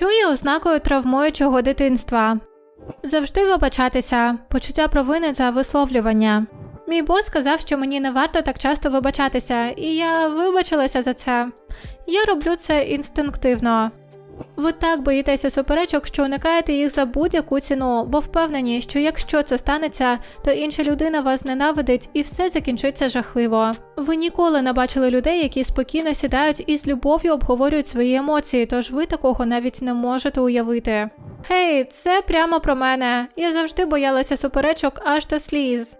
що є ознакою травмуючого дитинства. Завжди вибачатися, почуття провини за висловлювання. Мій бос сказав, що мені не варто так часто вибачатися, і я вибачилася за це. Я роблю це інстинктивно. Ви так боїтеся суперечок, що уникаєте їх за будь-яку ціну, бо впевнені, що якщо це станеться, то інша людина вас ненавидить і все закінчиться жахливо. Ви ніколи не бачили людей, які спокійно сідають і з любов'ю обговорюють свої емоції, тож ви такого навіть не можете уявити. Гей, це прямо про мене. Я завжди боялася суперечок аж до сліз.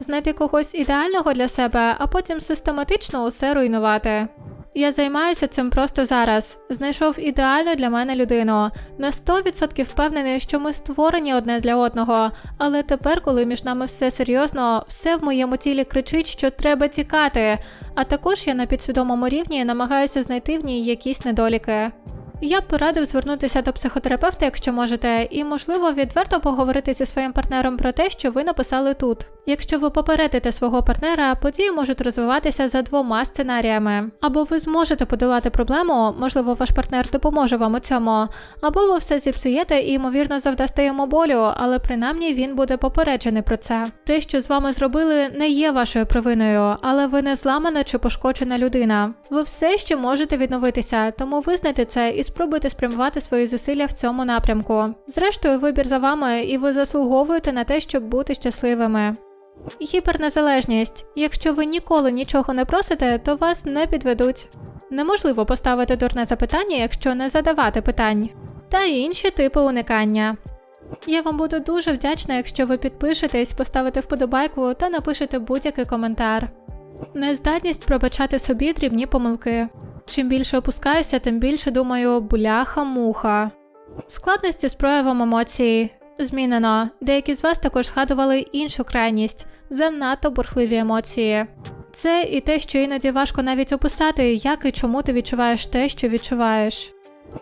Знайти когось ідеального для себе, а потім систематично усе руйнувати. Я займаюся цим просто зараз. Знайшов ідеальну для мене людину. На 100% впевнений, що ми створені одне для одного. Але тепер, коли між нами все серйозно, все в моєму тілі кричить, що треба тікати. А також я на підсвідомому рівні намагаюся знайти в ній якісь недоліки. Я б порадив звернутися до психотерапевта, якщо можете, і, можливо, відверто поговорити зі своїм партнером про те, що ви написали тут. Якщо ви попередите свого партнера, події можуть розвиватися за двома сценаріями. Або ви зможете подолати проблему, можливо, ваш партнер допоможе вам у цьому, або ви все зіпсуєте і, ймовірно, завдасте йому болю, але принаймні він буде попереджений про це. Те, що з вами зробили, не є вашою провиною, але ви не зламана чи пошкоджена людина. Ви все ще можете відновитися, тому визнайте це і спробуйте спрямувати свої зусилля в цьому напрямку. Зрештою, вибір за вами, і ви заслуговуєте на те, щоб бути щасливими. Гіпернезалежність. Якщо ви ніколи нічого не просите, то вас не підведуть. Неможливо поставити дурне запитання, якщо не задавати питань. Та інші типи уникання. Я вам буду дуже вдячна, якщо ви підпишетесь, поставите вподобайку та напишете будь-який коментар. Нездатність пробачати собі дрібні помилки. Чим більше опускаюся, тим більше думаю бляха-муха. Складності з проявом емоцій. Змінено. Деякі з вас також згадували іншу крайність занадто бурхливі емоції. Це і те, що іноді важко навіть описати, як і чому ти відчуваєш те, що відчуваєш.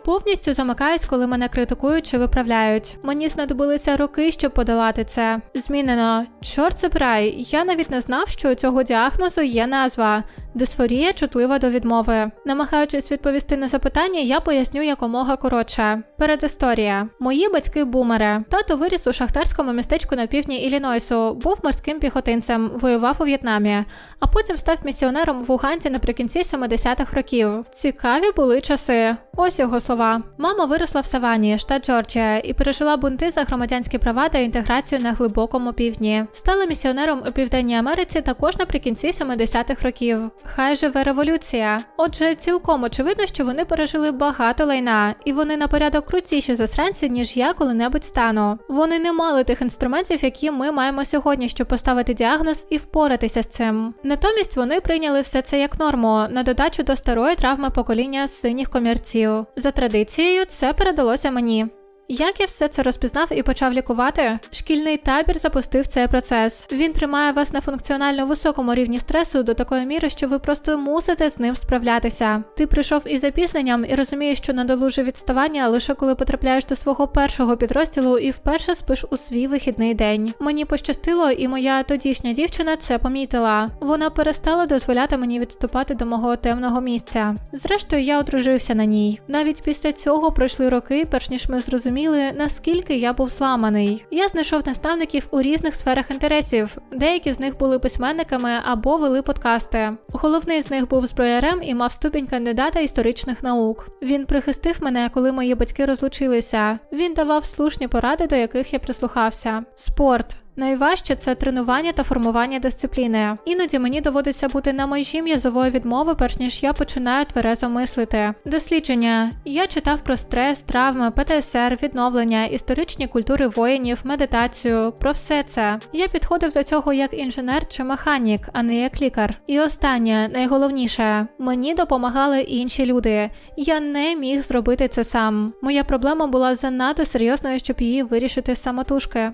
Повністю замикаюсь, коли мене критикують чи виправляють. Мені знадобилися роки, щоб подолати це. Змінено. Чорт забирай, я навіть не знав, що у цього діагнозу є назва дисфорія чутлива до відмови. Намагаючись відповісти на запитання, я поясню якомога коротше. Передісторія. Мої батьки бумери. Тато виріс у шахтарському містечку на півдні Іллінойсу, був морським піхотинцем, воював у В'єтнамі, а потім став місіонером в Уганді наприкінці 70-х років. Цікаві були часи. Ось його слова. Мама виросла в Савані, штат Джорджія, і пережила бунти за громадянські права та інтеграцію на глибокому півдні. Стала місіонером у Південній Америці також наприкінці 70-х років. Хай живе революція. Отже, цілком очевидно, що вони пережили багато лайна, і вони на порядок крутіші засранці, ніж я коли-небудь стану. Вони не мали тих інструментів, які ми маємо сьогодні, щоб поставити діагноз і впоратися з цим. Натомість вони прийняли все це як норму, на додачу до старої травми покоління синіх комірців. За традицією, це передалося мені. Як я все це розпізнав і почав лікувати? Шкільний табір запустив цей процес. Він тримає вас на функціонально високому рівні стресу до такої міри, що ви просто мусите з ним справлятися. Ти прийшов із запізненням і розумієш, що надолужив відставання лише коли потрапляєш до свого першого підрозділу і вперше спиш у свій вихідний день. Мені пощастило, і моя тодішня дівчина це помітила. Вона перестала дозволяти мені відступати до мого темного місця. Зрештою, я одружився на ній. Навіть після цього пройшли роки, перш ніж ми зрозуміли зрозуміли, наскільки я був зламаний. Я знайшов наставників у різних сферах інтересів. Деякі з них були письменниками або вели подкасти. Головний з них був зброярем і мав ступінь кандидата історичних наук. Він прихистив мене, коли мої батьки розлучилися. Він давав слушні поради, до яких я прислухався. Спорт. Найважче це тренування та формування дисципліни. Іноді мені доводиться бути на межі м'язової відмови, перш ніж я починаю тверезо мислити. Дослідження. Я читав про стрес, травми, ПТСР, відновлення, історичні культури воїнів, медитацію. Про все це. Я підходив до цього як інженер чи механік, а не як лікар. І останнє, найголовніше, мені допомагали інші люди. Я не міг зробити це сам. Моя проблема була занадто серйозною, щоб її вирішити самотужки.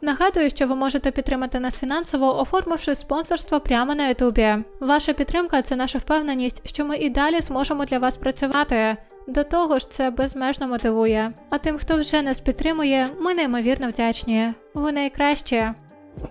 Нагадую, що ви можете підтримати нас фінансово, оформивши спонсорство прямо на Ютубі. Ваша підтримка це наша впевненість, що ми і далі зможемо для вас працювати. До того ж, це безмежно мотивує. А тим, хто вже нас підтримує, ми неймовірно вдячні. Ви найкраще.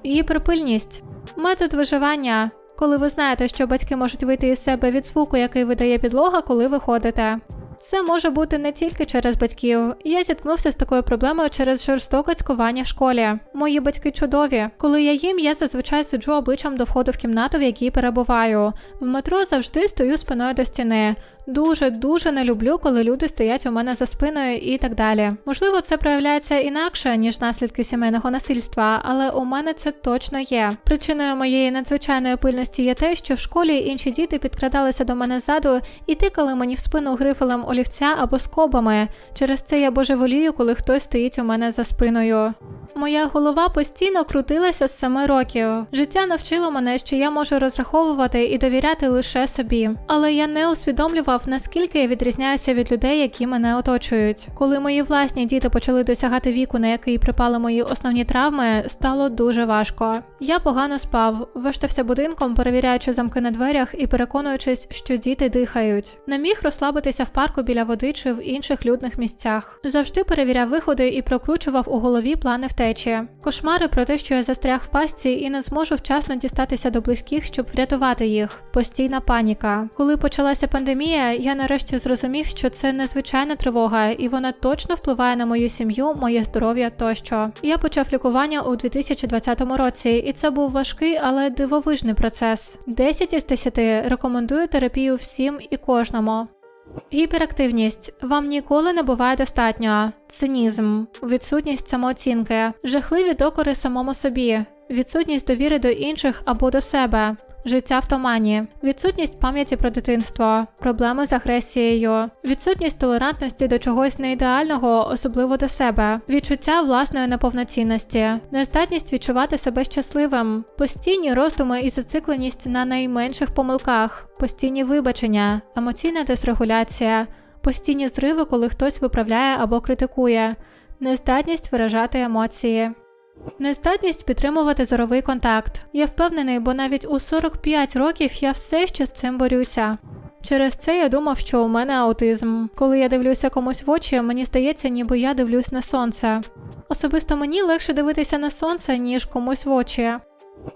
Гіперпильність. Метод виживання. Коли ви знаєте, що батьки можуть вийти із себе від звуку, який видає підлога, коли ви ходите. Це може бути не тільки через батьків. Я зіткнувся з такою проблемою через жорстоке цькування в школі. Мої батьки чудові. Коли я їм, я зазвичай сиджу обличчям до входу в кімнату, в якій перебуваю. В метро завжди стою спиною до стіни. Дуже дуже не люблю, коли люди стоять у мене за спиною і так далі. Можливо, це проявляється інакше ніж наслідки сімейного насильства, але у мене це точно є. Причиною моєї надзвичайної пильності є те, що в школі інші діти підкрадалися до мене ззаду і тикали мені в спину грифелем олівця або скобами. Через це я божеволію, коли хтось стоїть у мене за спиною. Моя голова постійно крутилася з семи років. Життя навчило мене, що я можу розраховувати і довіряти лише собі. Але я не усвідомлював, наскільки я відрізняюся від людей, які мене оточують. Коли мої власні діти почали досягати віку, на який припали мої основні травми, стало дуже важко. Я погано спав, вештався будинком, перевіряючи замки на дверях і переконуючись, що діти дихають. Не міг розслабитися в парку біля води чи в інших людних місцях. Завжди перевіряв виходи і прокручував у голові плани втечі, кошмари про те, що я застряг в пастці і не зможу вчасно дістатися до близьких, щоб врятувати їх. Постійна паніка. Коли почалася пандемія, я нарешті зрозумів, що це незвичайна тривога, і вона точно впливає на мою сім'ю, моє здоров'я тощо. Я почав лікування у 2020 році, і це був важкий, але дивовижний процес. 10 із 10 рекомендую терапію всім і кожному. Гіперактивність вам ніколи не буває достатньо, цинізм, відсутність самооцінки, жахливі докори самому собі, відсутність довіри до інших або до себе, життя в томані, відсутність пам'яті про дитинство, проблеми з агресією, відсутність толерантності до чогось неідеального, особливо до себе, відчуття власної неповноцінності, нездатність відчувати себе щасливим, постійні роздуми і зацикленість на найменших помилках, постійні вибачення, емоційна дисрегуляція, постійні зриви, коли хтось виправляє або критикує, нездатність виражати емоції. Нездатність підтримувати зоровий контакт. Я впевнений, бо навіть у 45 років я все ще з цим борюся. Через це я думав, що у мене аутизм. Коли я дивлюся комусь в очі, мені здається, ніби я дивлюсь на сонце. Особисто мені легше дивитися на сонце, ніж комусь в очі.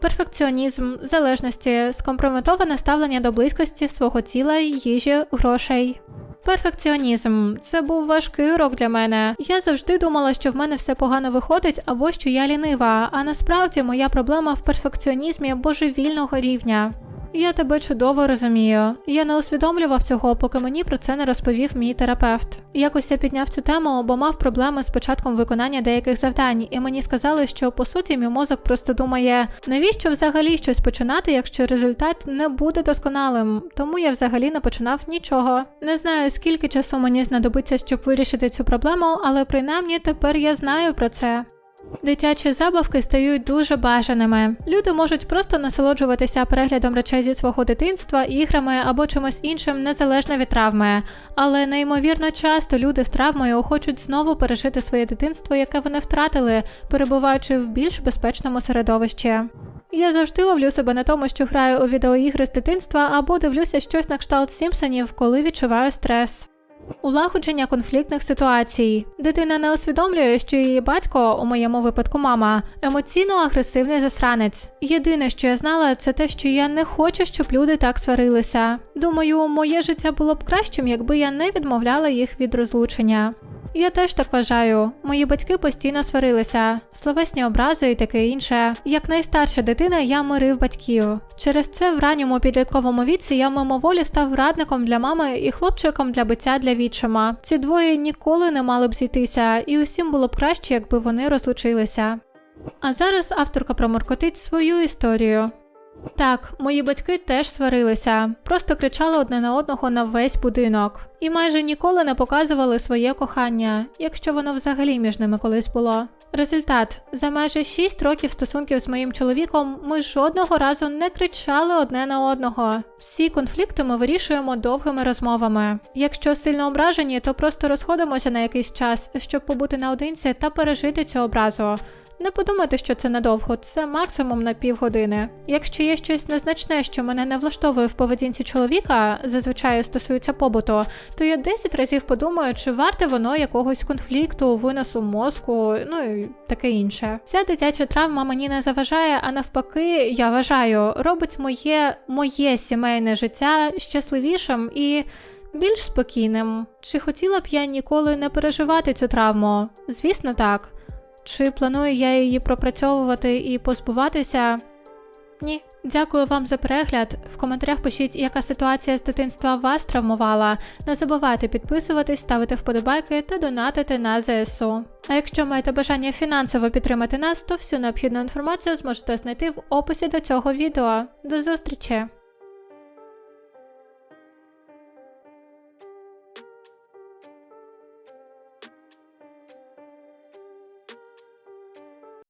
Перфекціонізм, залежності, скомпрометоване ставлення до близькості свого тіла, їжі, грошей. Перфекціонізм це був важкий урок для мене. Я завжди думала, що в мене все погано виходить або що я лінива, а насправді моя проблема в перфекціонізмі божевільного рівня. Я тебе чудово розумію. Я не усвідомлював цього, поки мені про це не розповів мій терапевт. Якось я підняв цю тему, бо мав проблеми з початком виконання деяких завдань, і мені сказали, що по суті мій мозок просто думає, навіщо взагалі щось починати, якщо результат не буде досконалим. Тому я взагалі не починав нічого. Не знаю, скільки часу мені знадобиться, щоб вирішити цю проблему, але принаймні тепер я знаю про це. Дитячі забавки стають дуже бажаними. Люди можуть просто насолоджуватися переглядом речей зі свого дитинства, іграми або чимось іншим незалежно від травми. Але неймовірно часто люди з травмою хочуть знову пережити своє дитинство, яке вони втратили, перебуваючи в більш безпечному середовищі. Я завжди ловлю себе на тому, що граю у відеоігри з дитинства або дивлюся щось на кшталт Сімпсонів, коли відчуваю стрес. Улагодження конфліктних ситуацій. Дитина не усвідомлює, що її батько, у моєму випадку, мама, емоційно агресивний засранець. Єдине, що я знала, це те, що я не хочу, щоб люди так сварилися. Думаю, моє життя було б кращим, якби я не відмовляла їх від розлучення. Я теж так вважаю. Мої батьки постійно сварилися, словесні образи і таке інше. Як найстарша дитина, я мирив батьків. Через це в ранньому підлітковому віці я мимоволі став радником для мами і хлопчиком для биття для відчима. Ці двоє ніколи не мали б зійтися, і усім було б краще, якби вони розлучилися. А зараз авторка проморкотить свою історію. Так, мої батьки теж сварилися, просто кричали одне на одного на весь будинок, і майже ніколи не показували своє кохання, якщо воно взагалі між ними колись було. Результат: за майже 6 років стосунків з моїм чоловіком ми жодного разу не кричали одне на одного. Всі конфлікти ми вирішуємо довгими розмовами. Якщо сильно ображені, то просто розходимося на якийсь час, щоб побути наодинці та пережити цю образу. Не подумайте, що це надовго, це максимум на півгодини. Якщо є щось незначне, що мене не влаштовує в поведінці чоловіка, зазвичай стосується побуту, то я 10 разів подумаю, чи варте воно якогось конфлікту, виносу мозку, ну і таке інше. Ця дитяча травма мені не заважає, а навпаки, я вважаю, робить моє моє сімейне життя щасливішим і більш спокійним. Чи хотіла б я ніколи не переживати цю травму? Звісно, так. Чи планую я її пропрацьовувати і позбуватися? Ні. Дякую вам за перегляд. В коментарях пишіть, яка ситуація з дитинства вас травмувала. Не забувайте підписуватись, ставити вподобайки та донатити на ЗСУ. А якщо маєте бажання фінансово підтримати нас, то всю необхідну інформацію зможете знайти в описі до цього відео. До зустрічі!